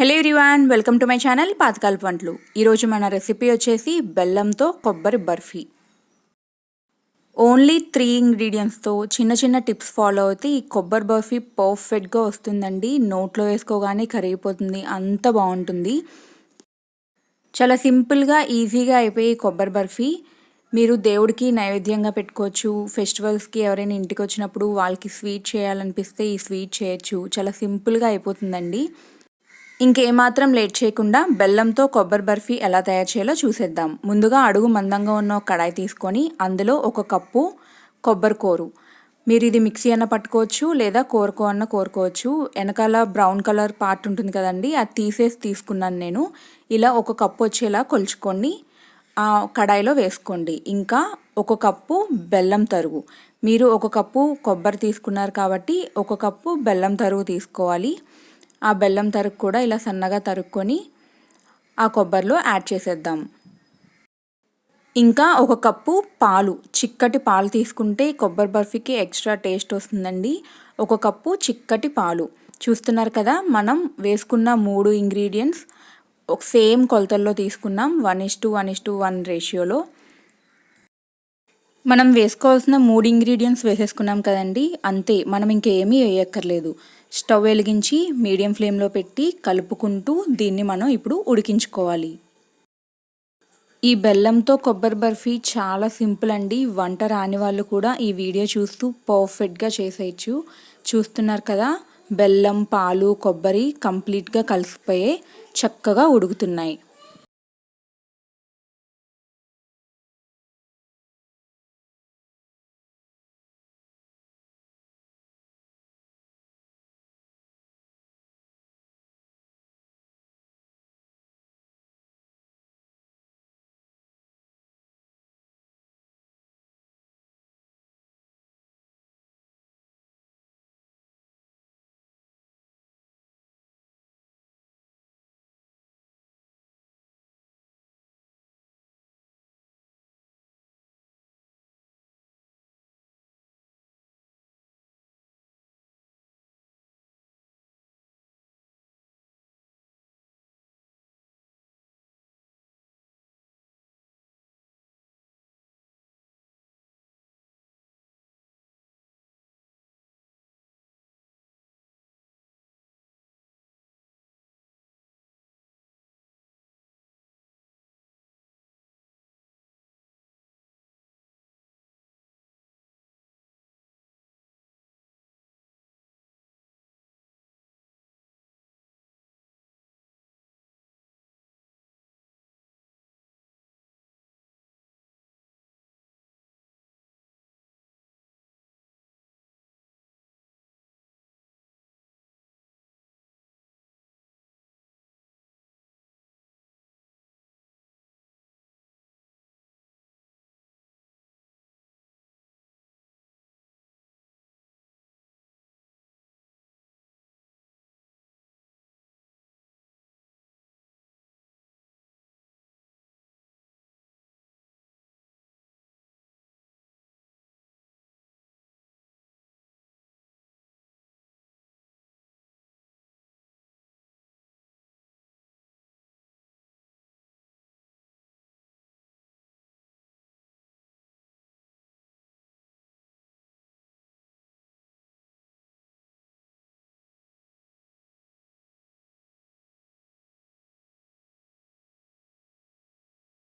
Hello everyone welcome to my channel పాతకాల వంటలు. ఈరోజు మన రెసిపీ వచ్చేసి బెల్లంతో కొబ్బరి బర్ఫీ. ఓన్లీ త్రీ ఇంగ్రీడియంట్స్తో చిన్న చిన్న టిప్స్ ఫాలో అయితే ఈ కొబ్బరి బర్ఫీ పర్ఫెక్ట్గా వస్తుందండి. నోట్లో వేసుకోగానే కరిగిపోతుంది. అంత బాగుంటుంది. చాలా సింపుల్గా ఈజీగా అయిపోయి కొబ్బరి బర్ఫీ. మీరు దేవుడికి నైవేద్యంగా పెట్టుకోవచ్చు. ఫెస్టివల్స్కి ఎవరైనా ఇంటికి వచ్చినప్పుడు వాళ్ళకి స్వీట్ చేయాలనిపిస్తే ఈ స్వీట్ చేయొచ్చు. చాలా సింపుల్గా అయిపోతుందండి. ఇంకేమాత్రం లేట్ చేయకుండా బెల్లంతో కొబ్బరి బర్ఫీ ఎలా తయారు చేయాలో చూసేద్దాం. ముందుగా అడుగు మందంగా ఉన్న ఒక కడాయి తీసుకొని అందులో ఒక కప్పు కొబ్బరి కోరు. మీరు ఇది మిక్సీ అన్న పట్టుకోవచ్చు లేదా కోరుకో అన్న కోరుకోవచ్చు. వెనకాల బ్రౌన్ కలర్ పార్ట్ ఉంటుంది కదండి అది తీసేసి తీసుకున్నాను నేను. ఇలా ఒక కప్పు వచ్చేలా కొలుచుకొని ఆ కడాయిలో వేసుకోండి. ఇంకా ఒక కప్పు బెల్లం తరుగు. మీరు ఒక కప్పు కొబ్బరి తీసుకున్నారు కాబట్టి ఒక కప్పు బెల్లం తరుగు తీసుకోవాలి. ఆ బెల్లం తరుగు కూడా ఇలా సన్నగా తరుక్కొని ఆ కొబ్బరిలో యాడ్ చేసేద్దాం. ఇంకా ఒక కప్పు పాలు చిక్కటి పాలు తీసుకుంటే కొబ్బరి బర్ఫీకి ఎక్స్ట్రా టేస్ట్ వస్తుందండి. ఒక కప్పు చిక్కటి పాలు. చూస్తున్నారు కదా మనం వేసుకున్న మూడు ఇంగ్రీడియంట్స్ ఒక సేమ్ కొలతల్లో తీసుకున్నాం one is to one is to one రేషియోలో. మనం వేసుకోవాల్సిన మూడు ఇంగ్రీడియంట్స్ వేసేసుకున్నాం కదండి. అంతే మనం ఇంకేమీ వేయక్కర్లేదు. స్టవ్ వెలిగించి మీడియం ఫ్లేమ్లో పెట్టి కలుపుకుంటూ దీన్ని మనం ఇప్పుడు ఉడికించుకోవాలి. ఈ బెల్లంతో కొబ్బరి బర్ఫీ చాలా సింపుల్ అండి. వంట రాని వాళ్ళు కూడా ఈ వీడియో చూస్తూ పర్ఫెక్ట్గా చేసేయచ్చు. చూస్తున్నారు కదా బెల్లం పాలు కొబ్బరి కంప్లీట్గా కలిసిపోయే చక్కగా ఉడుకుతున్నాయి.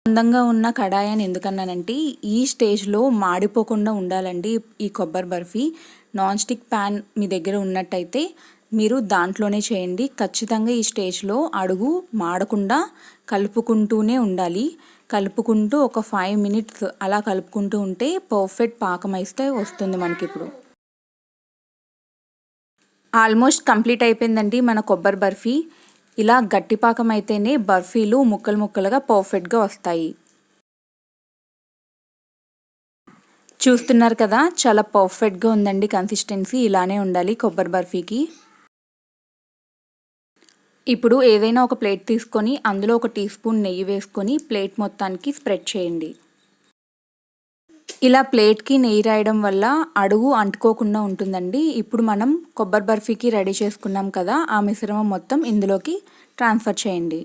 అందంగా ఉన్న కడాయి అని ఎందుకన్నానంటే ఈ స్టేజ్లో మాడిపోకుండా ఉండాలండి ఈ కొబ్బరి బర్ఫీ. నాన్ స్టిక్ ప్యాన్ మీ దగ్గర ఉన్నట్టయితే మీరు దాంట్లోనే చేయండి. ఖచ్చితంగా ఈ స్టేజ్లో అడుగు మాడకుండా కలుపుకుంటూనే ఉండాలి. కలుపుకుంటూ ఒక ఫైవ్ మినిట్స్ అలా కలుపుకుంటూ ఉంటే పర్ఫెక్ట్ పాకం అయితే వస్తుంది మనకి ఇప్పుడు ఆల్మోస్ట్ కంప్లీట్ అయిపోయిందండి మన కొబ్బరి బర్ఫీ. ఇలా గట్టిపాకం అయితేనే బర్ఫీలు ముక్కలు ముక్కలుగా పర్ఫెక్ట్గా వస్తాయి. చూస్తున్నారు కదా చాలా పర్ఫెక్ట్గా ఉందండి కన్సిస్టెన్సీ. ఇలానే ఉండాలి కొబ్బరి బర్ఫీకి. ఇప్పుడు ఏదైనా ఒక ప్లేట్ తీసుకొని అందులో ఒక టీ స్పూన్ నెయ్యి వేసుకొని ప్లేట్ మొత్తానికి స్ప్రెడ్ చేయండి. ఇలా ప్లేట్కి నెయ్యి రాయడం వల్ల అడుగు అంటుకోకుండా ఉంటుందండి. ఇప్పుడు మనం కొబ్బరి బర్ఫీకి రెడీ చేసుకున్నాం కదా ఆ మిశ్రమం మొత్తం ఇందులోకి ట్రాన్స్ఫర్ చేయండి.